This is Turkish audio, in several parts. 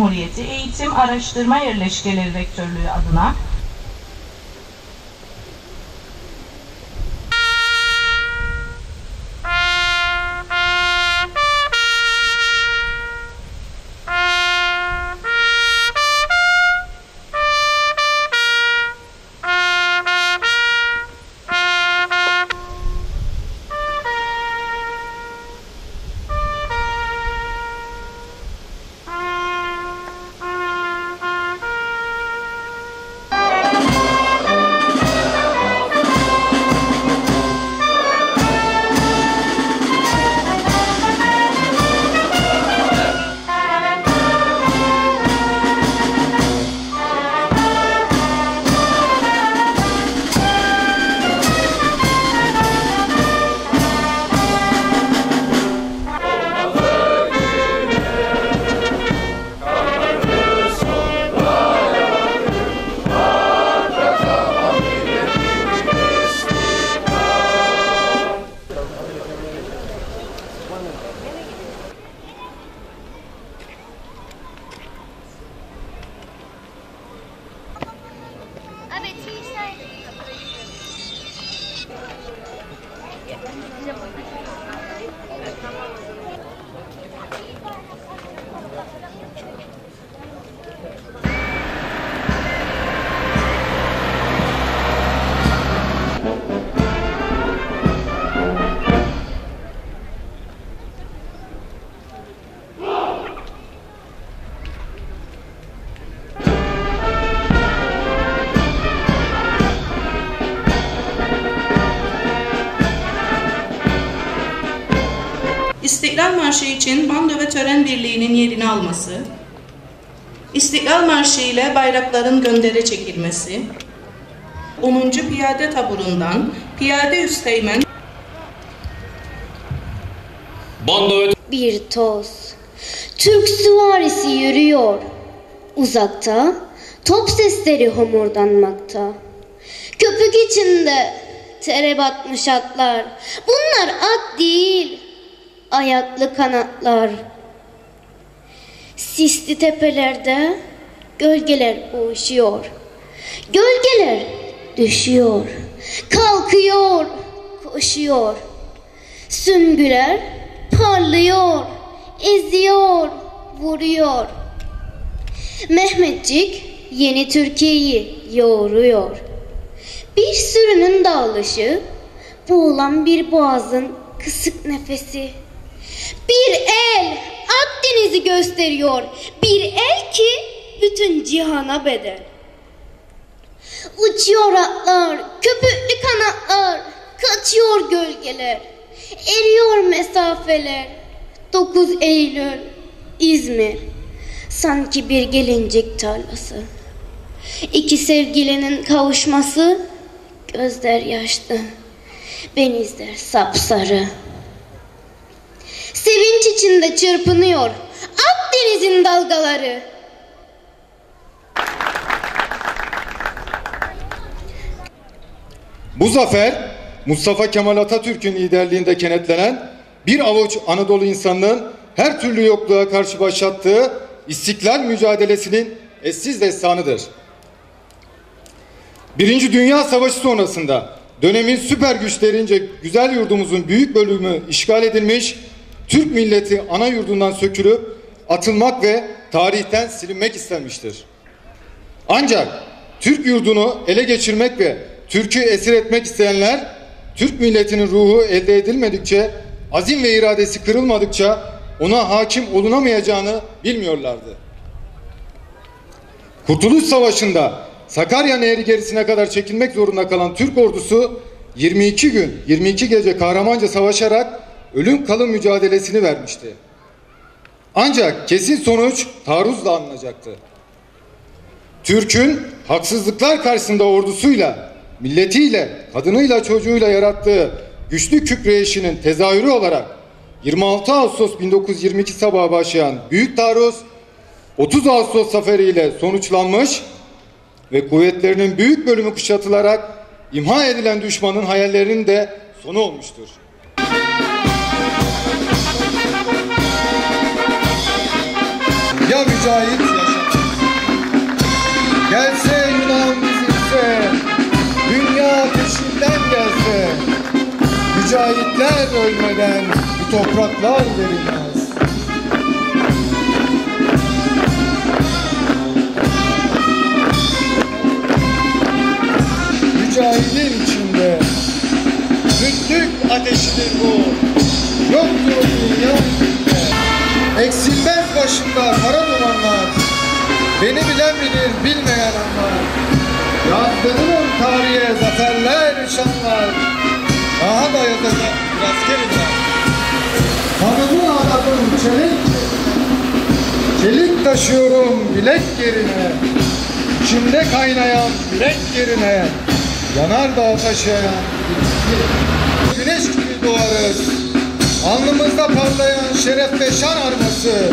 Cumhuriyeti Eğitim Araştırma Yerleşkeleri Rektörlüğü adına 鍋小さい。いや Marşı için Bando ve Tören Birliği'nin yerini alması, İstiklal Marşı ile bayrakların göndere çekilmesi, 10. Piyade Taburu'ndan Piyade Üsteğmen Bando ve Bir toz. Türk süvarisi yürüyor. Uzakta top sesleri homurdanmakta. Köpük içinde tere batmış atlar. Bunlar at değil, ayaklı kanatlar. Sisli tepelerde gölgeler boğuşuyor. Gölgeler düşüyor, kalkıyor, koşuyor. Sümbüler parlıyor, eziyor, vuruyor. Mehmetçik yeni Türkiye'yi yoğuruyor. Bir sürünün dağılışı, boğulan bir boğazın kısık nefesi. Bir el Akdeniz'i gösteriyor. Bir el ki bütün cihana bedel. Uçuyor atlar, köpüklü kanatlar, kaçıyor gölgeler, eriyor mesafeler. 9 Eylül, İzmir, sanki bir gelincik tarlası. İki sevgilinin kavuşması, gözler yaşlı, benizler sapsarı. Sevinç içinde çırpınıyor Akdeniz'in dalgaları. Bu zafer Mustafa Kemal Atatürk'ün liderliğinde kenetlenen bir avuç Anadolu insanının her türlü yokluğa karşı başlattığı istiklal mücadelesinin eşsiz destanıdır. Birinci Dünya Savaşı sonrasında dönemin süper güçlerince güzel yurdumuzun büyük bölümü işgal edilmiş, Türk milleti ana yurdundan sökülüp atılmak ve tarihten silinmek istenmiştir. Ancak Türk yurdunu ele geçirmek ve Türk'ü esir etmek isteyenler Türk milletinin ruhu elde edilmedikçe, azim ve iradesi kırılmadıkça ona hakim olunamayacağını bilmiyorlardı. Kurtuluş Savaşı'nda Sakarya Nehri gerisine kadar çekilmek zorunda kalan Türk ordusu 22 gün, 22 gece kahramanca savaşarak ölüm kalım mücadelesini vermişti. Ancak kesin sonuç taarruzla alınacaktı. Türk'ün haksızlıklar karşısında ordusuyla, milletiyle, kadınıyla, çocuğuyla yarattığı güçlü kükreyişinin tezahürü olarak 26 Ağustos 1922 sabahı başlayan Büyük Taarruz 30 Ağustos zaferiyle sonuçlanmış ve kuvvetlerinin büyük bölümü kuşatılarak imha edilen düşmanın hayallerinin de sonu olmuştur. Ya mücahit. Gelse Yunan bizimse, dünya peşinden gelse, mücahitler ölmeden bu topraklar verilmez. Beni bilen bilir bilmeyen anlar. Yazdırırım tarihe zaferler şanlar. Daha da yazacak biraz kelimeler Kanımı aradım çelik. Çelik taşıyorum bilek yerine. İçimde kaynayan yürek yerine. Yanar dağı taşıyan güneş gibi doğarız. Alnımızda parlayan şeref ve şan arması.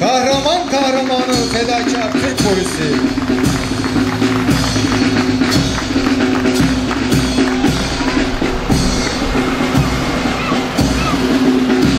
Kahraman kahramanı fedakar Türk polisi